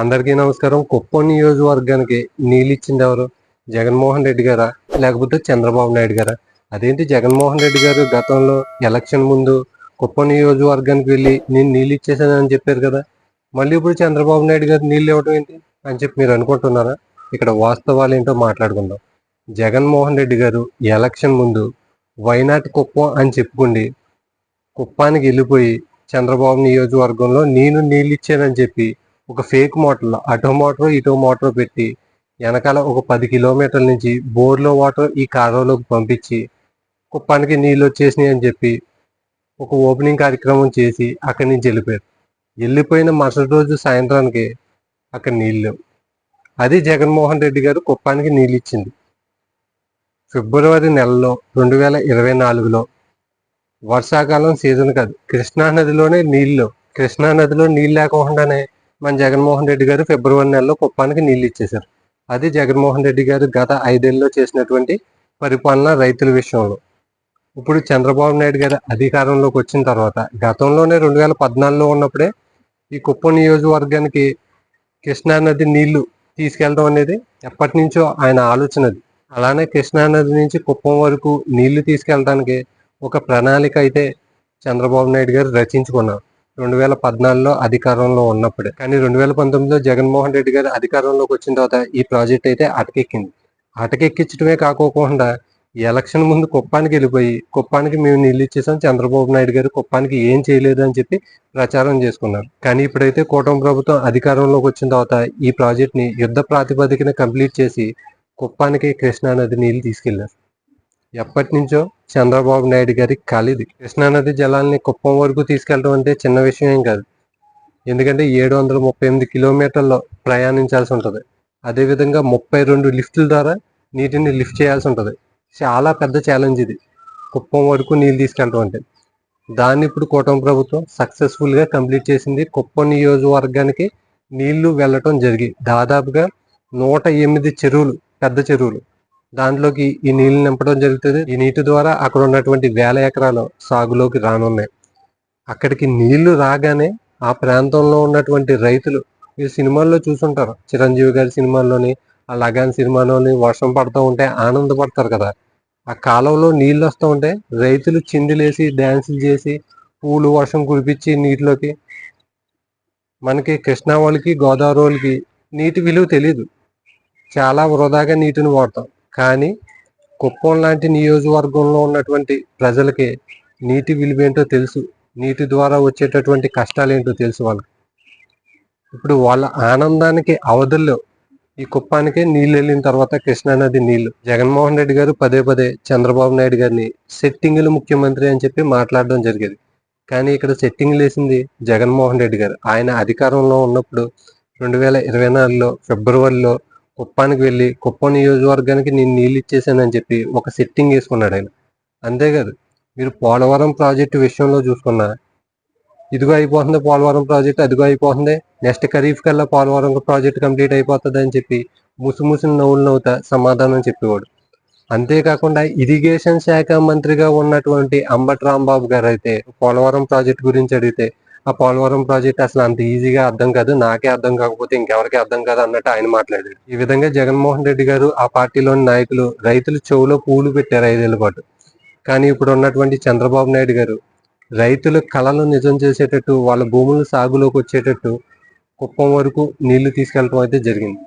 అందరికీ నమస్కారం. కుప్పం నియోజకవర్గానికి నీళ్ళు ఇచ్చింది ఎవరు? జగన్మోహన్ రెడ్డి గారా? లేకపోతే చంద్రబాబు నాయుడు గారా? అదేంటి జగన్మోహన్ రెడ్డి గారు గతంలో ఎలక్షన్ ముందు కుప్పం నియోజకవర్గానికి వెళ్ళి నేను నీళ్ళు ఇచ్చేసానని చెప్పారు కదా? మళ్ళీ ఇప్పుడు చంద్రబాబు నాయుడు గారు నీళ్ళు ఇవ్వడం ఏంటి అని చెప్పి మీరు అనుకుంటున్నారా? ఇక్కడ వాస్తవాలు ఏంటో మాట్లాడుకుందాం. జగన్మోహన్ రెడ్డి గారు ఎలక్షన్ ముందు వైనాటి కుప్పం అని చెప్పుకుండి కుప్పానికి వెళ్ళిపోయి చంద్రబాబు నియోజకవర్గంలో నేను నీళ్ళు ఇచ్చానని చెప్పి ఒక ఫేక్ మోటార్ అటో మోటార్ ఇటో మోటార్ పెట్టి వెనకాల ఒక పది కిలోమీటర్ల నుంచి బోర్లో వాటర్ ఈ కాలువలోకి పంపించి కుప్పానికి నీళ్ళు వచ్చేసినాయి అని చెప్పి ఒక ఓపెనింగ్ కార్యక్రమం చేసి అక్కడి నుంచి వెళ్ళిపోయారు. వెళ్ళిపోయిన మరుసటి రోజు సాయంత్రానికి అక్కడ నీళ్ళు అదే అది జగన్మోహన్ రెడ్డి గారు కుప్పానికి నీళ్ళు ఇచ్చింది. ఫిబ్రవరి నెలలో రెండు వేల ఇరవై నాలుగులో వర్షాకాలం సీజన్ కాదు. కృష్ణా నదిలోనే నీళ్ళు కృష్ణా నదిలో నీళ్ళు లేకుండానే మన జగన్మోహన్ రెడ్డి గారు ఫిబ్రవరి నెలలో కుప్పానికి నీళ్ళు ఇచ్చేశారు. అది జగన్మోహన్ రెడ్డి గారు గత ఐదేళ్ళలో చేసినటువంటి పరిపాలన రైతుల విషయంలో. ఇప్పుడు చంద్రబాబు నాయుడు గారు అధికారంలోకి వచ్చిన తర్వాత గతంలోనే రెండు వేల పద్నాలుగులో ఉన్నప్పుడే ఈ కుప్పం నియోజకవర్గానికి కృష్ణా నది నీళ్ళు తీసుకెళ్ళడం అనేది ఎప్పటి నుంచో ఆయన ఆలోచనది అలానే కృష్ణా నది నుంచి కుప్పం వరకు నీళ్ళు తీసుకెళ్ళడానికి ఒక ప్రణాళిక అయితే చంద్రబాబు నాయుడు గారు రచించుకున్నారు. రెండు వేల పద్నాలుగులో అధికారంలో ఉన్నప్పుడే. కానీ రెండు వేల పంతొమ్మిదిలో జగన్మోహన్ రెడ్డి గారు అధికారంలోకి వచ్చిన తర్వాత ఈ ప్రాజెక్ట్ అయితే అటకెక్కింది. అటకెక్కించడమే కాకోకుండా ఎలక్షన్ ముందు కుప్పానికి వెళ్ళిపోయి కుప్పానికి మేము నీళ్ళు ఇచ్చేసాం చంద్రబాబు నాయుడు గారు కుప్పానికి ఏం చేయలేదు అని చెప్పి ప్రచారం చేసుకున్నారు. కానీ ఇప్పుడైతే కూటమి ప్రభుత్వం అధికారంలోకి వచ్చిన తర్వాత ఈ ప్రాజెక్ట్ని యుద్ధ ప్రాతిపదికన కంప్లీట్ చేసి కుప్పానికి కృష్ణానది నీళ్ళు తీసుకెళ్ళారు. ఎప్పటి నుంచో చంద్రబాబు నాయుడు గారి కలిది. కృష్ణానది జలాల్ని కుప్పం వరకు తీసుకెళ్ళడం అంటే చిన్న విషయం ఏం కాదు. ఎందుకంటే ఏడు వందల ముప్పై ఎనిమిది కిలోమీటర్లో ప్రయాణించాల్సి ఉంటుంది. అదేవిధంగా ముప్పై రెండు లిఫ్టుల ద్వారా నీటిని లిఫ్ట్ చేయాల్సి ఉంటుంది. చాలా పెద్ద ఛాలెంజ్ ఇది. కుప్పం వరకు నీళ్ళు తీసుకెళ్ళడం అంటే. దాన్ని ఇప్పుడు కూటమి ప్రభుత్వం సక్సెస్ఫుల్గా కంప్లీట్ చేసింది. కుప్పం నియోజకవర్గానికి నీళ్ళు వెళ్ళటం జరిగి దాదాపుగా నూట ఎనిమిది చెరువులు పెద్ద చెరువులు దాంట్లోకి ఈ నీళ్ళు నింపడం జరుగుతుంది. ఈ నీటి ద్వారా అక్కడ ఉన్నటువంటి వేల ఎకరాలు సాగులోకి రానున్నాయి. అక్కడికి నీళ్ళు రాగానే ఆ ప్రాంతంలో ఉన్నటువంటి రైతులు మీరు సినిమాల్లో చూసుంటారు. చిరంజీవి గారి సినిమాల్లోని ఆ లగాన్ సినిమాలోని వర్షం పడుతూ ఉంటే ఆనందపడతారు కదా. ఆ కాలంలో నీళ్ళు వస్తూ ఉంటే రైతులు చిందులేసి డ్యాన్సులు చేసి పూలు వర్షం కురిపించి నీటిలోకి మనకి కృష్ణా వాళ్ళకి గోదావరి వాళ్ళకి నీటి విలువ తెలియదు చాలా వృధాగా నీటిని వాడతాం. కానీ కుప్పం లాంటి నియోజకవర్గంలో ఉన్నటువంటి ప్రజలకి నీటి విలువ ఏంటో తెలుసు. నీటి ద్వారా వచ్చేటటువంటి కష్టాలు ఏంటో తెలుసు వాళ్ళకి. ఇప్పుడు వాళ్ళ ఆనందానికి అవధుల్లో ఈ కుప్పానికి నీళ్ళు వెళ్ళిన తర్వాత కృష్ణానది నీళ్ళు జగన్మోహన్ రెడ్డి గారు పదే పదే చంద్రబాబు నాయుడు గారిని సెట్టింగులు ముఖ్యమంత్రి అని చెప్పి మాట్లాడడం జరిగేది. కానీ ఇక్కడ సెట్టింగ్ వేసింది జగన్మోహన్ రెడ్డి గారు. ఆయన అధికారంలో ఉన్నప్పుడు రెండు వేల ఇరవై నాలుగులో ఫిబ్రవరిలో కుప్పానికి వెళ్ళి కుప్పం నియోజకవర్గానికి నేను నీళ్ళు ఇచ్చేసానని చెప్పి ఒక సెట్టింగ్ వేసుకున్నాడు ఆయన. అంతేకాదు మీరు పోలవరం ప్రాజెక్టు విషయంలో చూసుకున్నా ఇదిగో అయిపోతుంది పోలవరం ప్రాజెక్ట్ అదిగో అయిపోతుంది నెక్స్ట్ ఖరీఫ్ కల్లా పోలవరం ప్రాజెక్ట్ కంప్లీట్ అయిపోతుంది అని చెప్పి ముసుముసు నవ్వులు నవ్వుతా సమాధానం చెప్పేవాడు. అంతేకాకుండా ఇరిగేషన్ శాఖ మంత్రిగా ఉన్నటువంటి అంబటి రాంబాబు గారు అయితే పోలవరం ప్రాజెక్ట్ గురించి అడిగితే ఆ పోలవరం ప్రాజెక్ట్ అసలు అంత ఈజీగా అర్థం కాదు నాకే అర్థం కాకపోతే ఇంకెవరికి అర్థం కాదు అన్నట్టు ఆయన మాట్లాడాడు. ఈ విధంగా జగన్మోహన్ రెడ్డి గారు ఆ పార్టీలోని నాయకులు రైతులు చెవులో పూలు పెట్టారు ఐదేళ్ళ పాటు. కానీ ఇప్పుడు ఉన్నటువంటి చంద్రబాబు నాయుడు గారు రైతుల కళలు నిజం చేసేటట్టు వాళ్ళ భూములు సాగులోకి వచ్చేటట్టు కుప్పం వరకు నీళ్ళు తీసుకెళ్ళడం అయితే జరిగింది.